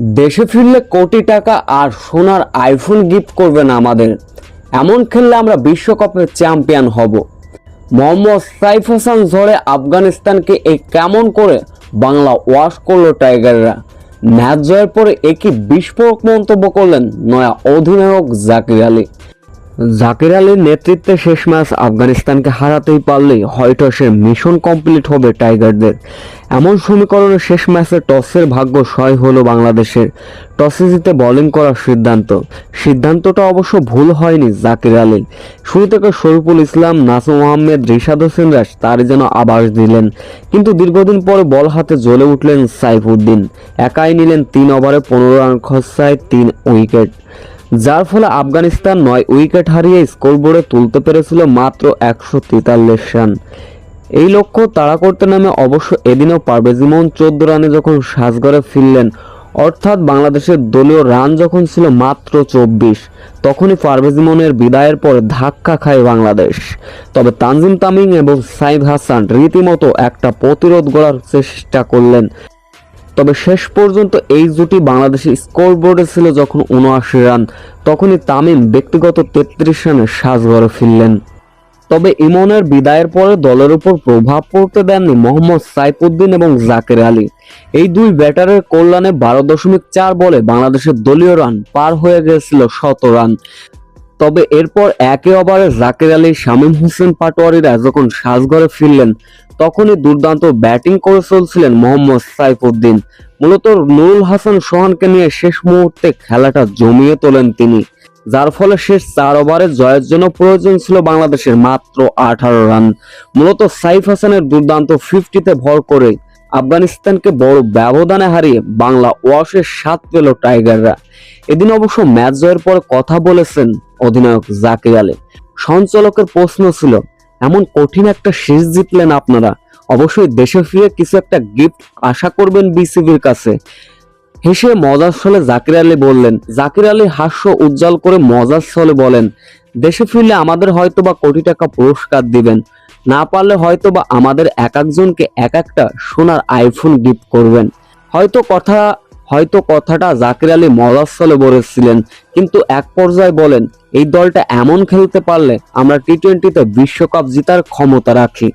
দেশে ফিরলে কোটি টাকা আর সোনার আইফোন গিফট করবে না আমাদের। এমন খেললে আমরা বিশ্বকাপের চ্যাম্পিয়ন হব। মোহাম্মদ সাইফ হাসান ঝড়ে আফগানিস্তানকে এ কেমন করে বাংলা ওয়াশ করল টাইগাররা? ম্যাচ জয়ের পরে একই বিস্ফোরক মন্তব্য করলেন নয়া অধিনায়ক জাকির আলী। জাকির আলীর নেতৃত্বে শেষ ম্যাচ আফগানিস্তানকে হারাতেই পারলেই সে মিশন কমপ্লিট হবে টাইগারদের। এমন সমীকরণে শেষ ম্যাচে টসের ভাগ্য সয় হলো বাংলাদেশের। টসে জিতে বোলিং করার সিদ্ধান্ত। সিদ্ধান্তটা অবশ্য ভুল হয়নি জাকির আলীর শুরু থেকে শরীফুল ইসলাম, নাসুম আহমেদ, রিশাদ হোসেন রাজ তারই যেন আবাস দিলেন। কিন্তু দীর্ঘদিন পরে বল হাতে জ্বলে উঠলেন সাইফুদ্দিন। একাই নিলেন তিন ওভারে পনেরো রান খসায় তিন উইকেট। যার ফলে আফগানিস্তান নয় উইকেট হারিয়ে স্কোরবোর্ডে তুলতে পেরেছিল মাত্র একশো তেতাল্লিশ রান। এই লক্ষ্য তাড়া করতে নামে অবশ্য এদিনও পারভেজ চোদ্দ রানে যখন সাজগড়ে ফিরলেন, অর্থাৎ বাংলাদেশের দলীয় রান যখন ছিল মাত্র চব্বিশ, তখনই পারভেজ ইমনের বিদায়ের পর ধাক্কা খায় বাংলাদেশ। তবে তানজিম তামিম এবং সাইদ হাসান রীতিমতো একটা প্রতিরোধ গড়ার চেষ্টা করলেন। তবে শেষ পর্যন্ত এই জুটি বাংলাদেশের স্কোরবোর্ডে ছিল যখন উনআশি রান, তখনই তামিম ব্যক্তিগত তেত্রিশ রানে সাজঘরে ফিরলেন। তবে ইমনের বিদায়ের পরে দলের উপর প্রভাব পড়তে দেননি মোহাম্মদ সাইফুদ্দিন এবং জাকের আলী। এই দুই ব্যাটারের কল্যাণে বারো দশমিক চার বলে বাংলাদেশের দলীয় রান পার হয়ে গেছিল শত রান। তবে এরপর একে ওভারে জাকের আলী, শামীম হোসেন পাটোয়ারিরা যখন সাজঘরে ফিরলেন, তখনই দুর্দান্ত ব্যাটিং করে চলছিলেন মোহাম্মদ সাইফুদ্দিন। মূলত নুরুল হাসান সোহানকে নিয়ে শেষ মুহূর্তে খেলাটা জমিয়ে তোলেন তিনি, যার ফলে শেষ চার ওভারে জয়ের জন্য প্রয়োজন ছিল বাংলাদেশের মাত্র আঠারো রান। মূলত সাইফ হাসানের দুর্দান্ত ফিফটিতে ভর করে আফগানিস্তানকে বড় ব্যবধানে হারিয়ে বাংলা ওয়াশের স্বাদ পেল টাইগাররা। এদিন অবশ্য ম্যাচ জয়ের পর কথা বলেছেন অধিনায়ক জাকির আলী। সঞ্চালকের প্রশ্ন ছিল, এমন কঠিন একটা শেষ জিতলেন আপনারা, অবশ্যই দেশে ফিরে কিছু একটা গিফট আশা করবেন বিসিবির কাছে। হেসে মজার ছলে জাকির আলী বললেন, জাকির আলী হাস্য উজ্জ্বল করে মজার ছলে বলেন, দেশে ফিরলে আমাদের হয়তো বা কোটি টাকা পুরস্কার দিবেন। না পারলে হয়তো বা আমাদের এক একজনকে এক একটা সোনার আইফোন গিফট করবেন। হয়তো কথা, হয়তো কথাটা জাকির আলী মজাস্থলে বলেছিলেন, কিন্তু এক পর্যায়ে বলেন, এই দলটা এমন খেলতে পারলে আমরা টি টোয়েন্টিতে বিশ্বকাপ জেতার ক্ষমতা রাখি।